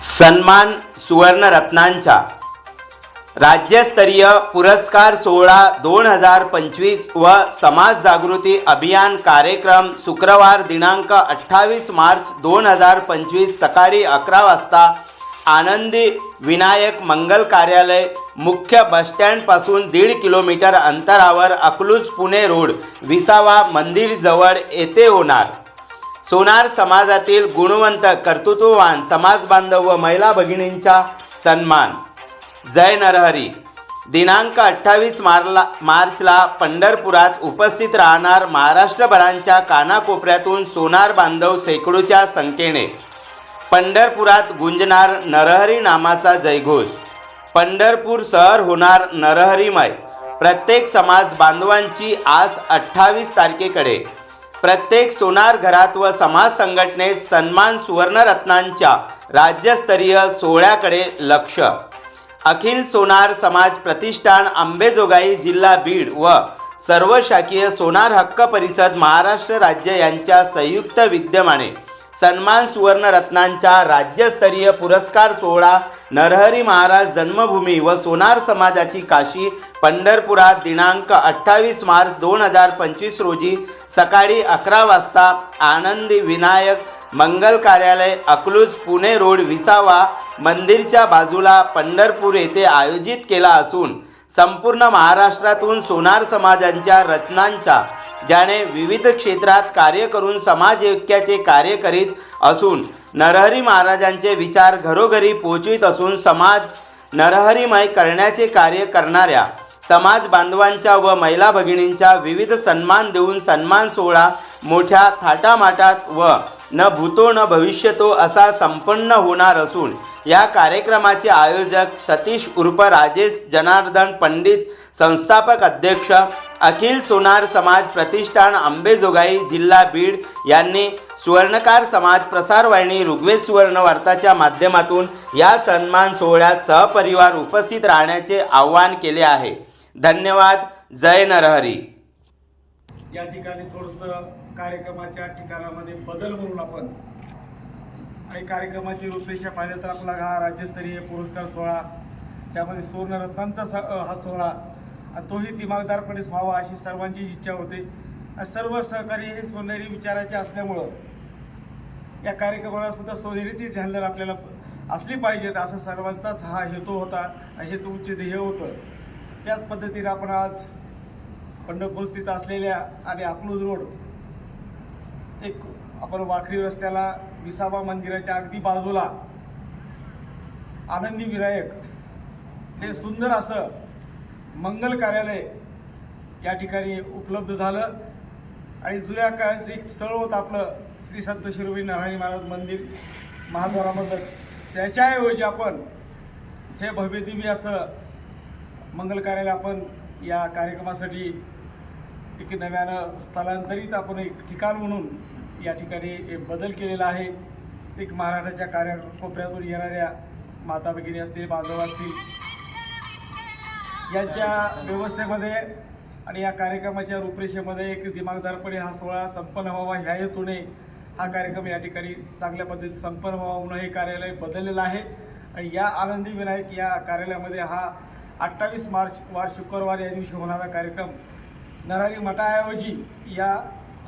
सन्मान सुवर्णरत्नांचा राज्यस्तरीय पुरस्कार सोहळा दोन हजार पंचवीस व समाज जागृती अभियान कार्यक्रम शुक्रवार दिनांक अठ्ठावीस मार्च दोन हजार पंचवीस सकाळी अकरा वाजता आनंदी विनायक मंगल कार्यालय मुख्य बसस्टँडपासून दीड किलोमीटर अंतरावर अकलूज पुणे रोड विसावा मंदिरजवळ येथे होणार. सोनार समाजातील गुणवंत कर्तृत्ववान समाजबांधव व महिला भगिनींचा सन्मान. जय नरहरी. दिनांक अठ्ठावीस मार्ला मार्चला पंढरपुरात उपस्थित राहणार महाराष्ट्रभरांच्या कानाकोपऱ्यातून सोनार बांधव शेकडोच्या संख्येने. पंढरपुरात गुंजणार नरहरी नामाचा जयघोष. पंढरपूर शहर होणार नरहरीमय. प्रत्येक समाज बांधवांची आस अठ्ठावीस तारखेकडे. प्रत्येक सोनार घरात व समाज संघटनेत सन्मान सुवर्णरत्नांच्या राज्यस्तरीय सोहळ्याकडे लक्ष. अखिल सोनार समाज प्रतिष्ठान आंबेजोगाई जिल्हा बीड व सर्व शाखीय सोनार हक्क परिषद महाराष्ट्र राज्य यांच्या संयुक्त विद्यमाने सन्मान सुवर्णरत्नांचा राज्यस्तरीय पुरस्कार सोहळा नरहरी महाराज जन्मभूमी व सोनार समाजाची काशी पंढरपुरात दिनांक अठ्ठावीस मार्च दोन हजार पंचवीस रोजी सकाळी अकरा वाजता आनंदी विनायक मंगल कार्यालय अकलूज पुणे रोड विसावा मंदिरच्या बाजूला पंढरपूर येथे आयोजित केला असून संपूर्ण महाराष्ट्रातून सोनार समाजांच्या रत्नांचा ज्याने विविध क्षेत्रात कार्य करून समाज ऐक्याचे कार्य करीत असून नरहरी महाराजांचे विचार घरोघरी पोचवित असून समाज नरहरीमय करण्याचे कार्य करणाऱ्या समाज बांधवांच्या व महिला भगिनींचा विविध सन्मान देऊन सन्मान सोहळा मोठ्या थाटामाटात व न भूतो न भविष्यतो असा संपन्न होणार असून या कार्यक्रमाचे आयोजक सतीश उर्फ राजेश जनार्दन पंडित संस्थापक अध्यक्ष अखिल सोनार समाज प्रतिष्ठान आंबेजोगाई जिल्हा बीड यांनी सुवर्णकार समाज प्रसारवाहिनी ऋग्वेद सुवर्ण वार्ताच्या माध्यमातून या सन्मान सोहळ्यात सहपरिवार उपस्थित राहण्याचे आवाहन केले आहे. धन्यवाद. जय नरहरी. या ठिकाणी थोडंसं कार्यक्रमाच्या ठिकाणामध्ये बदल म्हणून आपण काही कार्यक्रमाची रूपरेषा पाहिलं तर आपला हा राज्यस्तरीय पुरस्कार सोहळा त्यामध्ये सुवर्णरत्नांचा स हा सोहळा तोही दिमागदारपणेच व्हावा अशी सर्वांची इच्छा होते. सर्व सहकारी हे सोनेरी विचाराचे असल्यामुळं या कार्यक्रमाला सुद्धा सोनेरीची झालर आपल्याला असली पाहिजेत असं सर्वांचाच हा हेतू होता हेतू उच्च ध्येय होतं. त्याच पद्धतीने आपण आज पंढरपूर स्थित असलेल्या आणि अकलूज रोड एक आपण वाखरी रस्त्याला विसाबा मंदिराच्या अगदी बाजूला आनंदी विनायक हे सुंदर असं मंगल कार्यालय या ठिकाणी उपलब्ध झालं. आणि जुन्या काळाचं एक स्थळ होतं आपलं श्री संत शिरोमणी नारायणी महाराज मंदिर महाद्वारामधलं. त्याच्याऐवजी आपण हे भव्यदिव्य असं मंगल कार्यालय आपण या कार्यक्रमासाठी एक नव्यानं स्थलांतरित आपण एक ठिकाण म्हणून या ठिकाणी एक बदल केलेला आहे. एक महाराष्ट्राच्या कार्या कोपऱ्यातून येणाऱ्या माता भगिनी असतील बांधव असतील यांच्या व्यवस्थेमध्ये आणि या कार्यक्रमाच्या रूपरेषेमध्ये एक दिमागदारपणे हा सोहळा संपन्न व्हावा ह्या हेतूने हा कार्यक्रम या ठिकाणी चांगल्या पद्धतीने संपन्न व्हावा म्हणून हे कार्यालय बदललेलं आहे. आणि या आनंदी विनायक या कार्यालयामध्ये हा अठ्ठावीस मार्च वार शुक्रवार या दिवशी होणारा कार्यक्रम नरारी मठाऐवजी या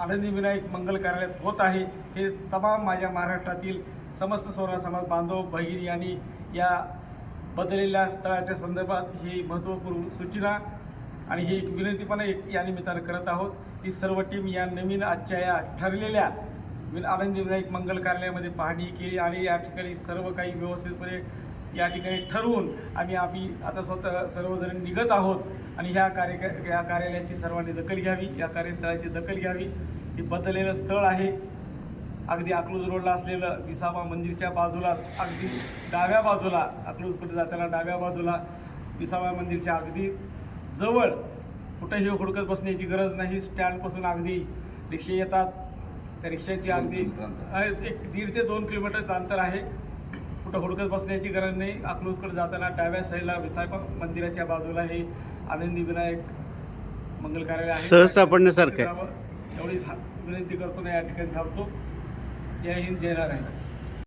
आनंदी विनायक मंगल कार्यालयात होत आहे. हे तमाम माझ्या महाराष्ट्रातील समस्त सोना समाज बांधव भगिनी यांनी या बदललेल्या स्थळाच्या संदर्भात ही महत्त्वपूर्ण सूचना आणि ही एक विनंती पण एक या निमित्तानं करत आहोत. ही सर्व टीम या नवीन आजच्या या ठरलेल्या आनंदी विनायक मंगल कार्यालयामध्ये पाहणी केली आणि या ठिकाणी सर्व काही व्यवस्थितपणे या ठिकाणी ठरवून आम्ही आम्ही आता स्वतः सर्वजण निघत आहोत आणि ह्या कार्य या कार्यालयाची सर्वांनी दखल घ्यावी या कार्यस्थळाची दखल घ्यावी. हे बदललेलं स्थळ आहे. अगदी अकलूज रोडला असलेलं विसावा मंदिरच्या बाजूलाच अगदी डाव्या बाजूला अकलूजकडे जाताना डाव्या बाजूला विसावा मंदिरच्या अगदी जवळ कुठंही हुडकत बसण्याची गरज नाही. स्टँडपासून अगदी रिक्षा येतात. त्या रिक्षाची अगदी एक दीड ते दोन किलोमीटरचं अंतर आहे. कुठं हुडकत बसण्याची गरज नाही. अकलूजकडे जाताना डाव्या साईडला विसावा मंदिराच्या बाजूला हे आनंदी विनायक मंगल कार्यालय आहे. सहज सापडण्यासारखं. एवढीच हा- विनंती करतो ना या ठिकाणी थांबतो. जय हिंद जय नारायण